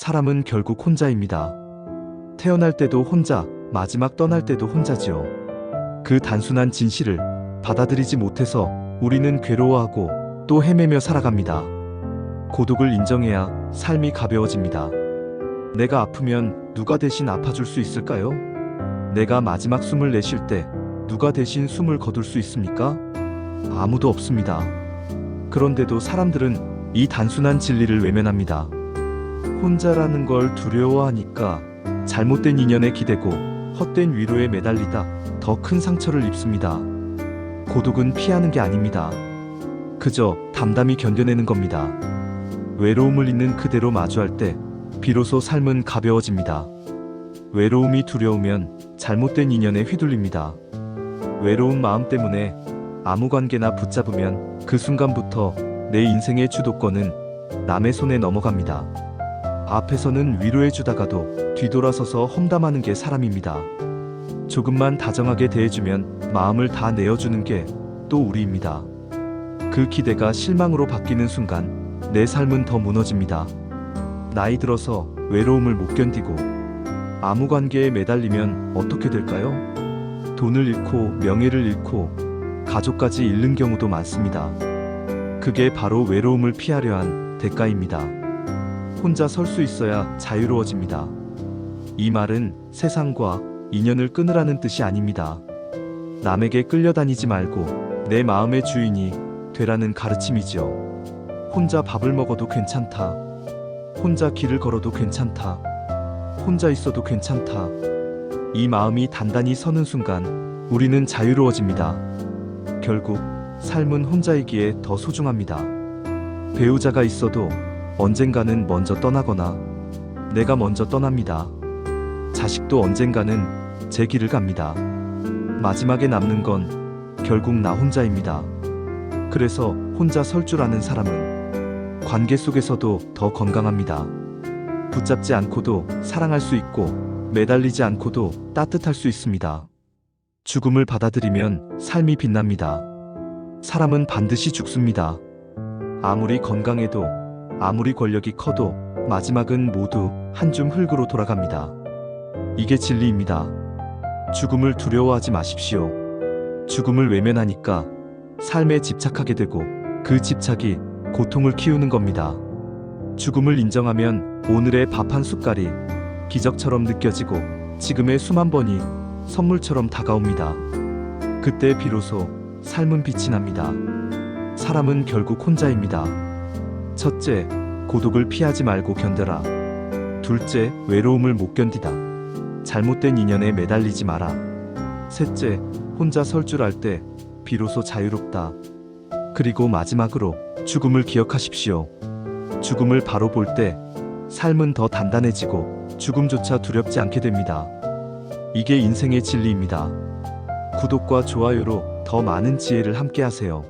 사람은 결국 혼자입니다. 태어날 때도 혼자, 마지막 떠날 때도 혼자지요. 그 단순한 진실을 받아들이지 못해서 우리는 괴로워하고 또 헤매며 살아갑니다. 고독을 인정해야 삶이 가벼워집니다. 내가 아프면 누가 대신 아파줄 수 있을까요? 내가 마지막 숨을 내쉴 때 누가 대신 숨을 거둘 수 있습니까? 아무도 없습니다. 그런데도 사람들은 이 단순한 진리를 외면합니다. 혼자라는 걸 두려워하니까 잘못된 인연에 기대고 헛된 위로에 매달리다 더 큰 상처를 입습니다. 고독은 피하는 게 아닙니다. 그저 담담히 견뎌내는 겁니다. 외로움을 있는 그대로 마주할 때 비로소 삶은 가벼워집니다. 외로움이 두려우면 잘못된 인연에 휘둘립니다. 외로운 마음 때문에 아무 관계나 붙잡으면 그 순간부터 내 인생의 주도권은 남의 손에 넘어갑니다. 앞에서는 위로해주다가도 뒤돌아서서 험담하는 게 사람입니다. 조금만 다정하게 대해주면 마음을 다 내어주는 게 또 우리입니다. 그 기대가 실망으로 바뀌는 순간 내 삶은 더 무너집니다. 나이 들어서 외로움을 못 견디고 아무 관계에 매달리면 어떻게 될까요? 돈을 잃고 명예를 잃고 가족까지 잃는 경우도 많습니다. 그게 바로 외로움을 피하려 한 대가입니다. 혼자 설 수 있어야 자유로워집니다. 이 말은 세상과 인연을 끊으라는 뜻이 아닙니다. 남에게 끌려다니지 말고 내 마음의 주인이 되라는 가르침이지요. 혼자 밥을 먹어도 괜찮다. 혼자 길을 걸어도 괜찮다. 혼자 있어도 괜찮다. 이 마음이 단단히 서는 순간 우리는 자유로워집니다. 결국 삶은 혼자이기에 더 소중합니다. 배우자가 있어도 언젠가는 먼저 떠나거나 내가 먼저 떠납니다. 자식도 언젠가는 제 길을 갑니다. 마지막에 남는 건 결국 나 혼자입니다. 그래서 혼자 설 줄 아는 사람은 관계 속에서도 더 건강합니다. 붙잡지 않고도 사랑할 수 있고 매달리지 않고도 따뜻할 수 있습니다. 죽음을 받아들이면 삶이 빛납니다. 사람은 반드시 죽습니다. 아무리 건강해도 아무리 권력이 커도 마지막은 모두 한 줌 흙으로 돌아갑니다. 이게 진리입니다. 죽음을 두려워하지 마십시오. 죽음을 외면하니까 삶에 집착하게 되고 그 집착이 고통을 키우는 겁니다. 죽음을 인정하면 오늘의 밥 한 숟갈이 기적처럼 느껴지고 지금의 숨한 번이 선물처럼 다가옵니다. 그때 비로소 삶은 빛이 납니다. 사람은 결국 혼자입니다. 첫째, 고독을 피하지 말고 견뎌라. 둘째, 외로움을 못 견디다. 잘못된 인연에 매달리지 마라. 셋째, 혼자 설 줄 알 때 비로소 자유롭다. 그리고 마지막으로 죽음을 기억하십시오. 죽음을 바로 볼 때 삶은 더 단단해지고 죽음조차 두렵지 않게 됩니다. 이게 인생의 진리입니다. 구독과 좋아요로 더 많은 지혜를 함께 하세요.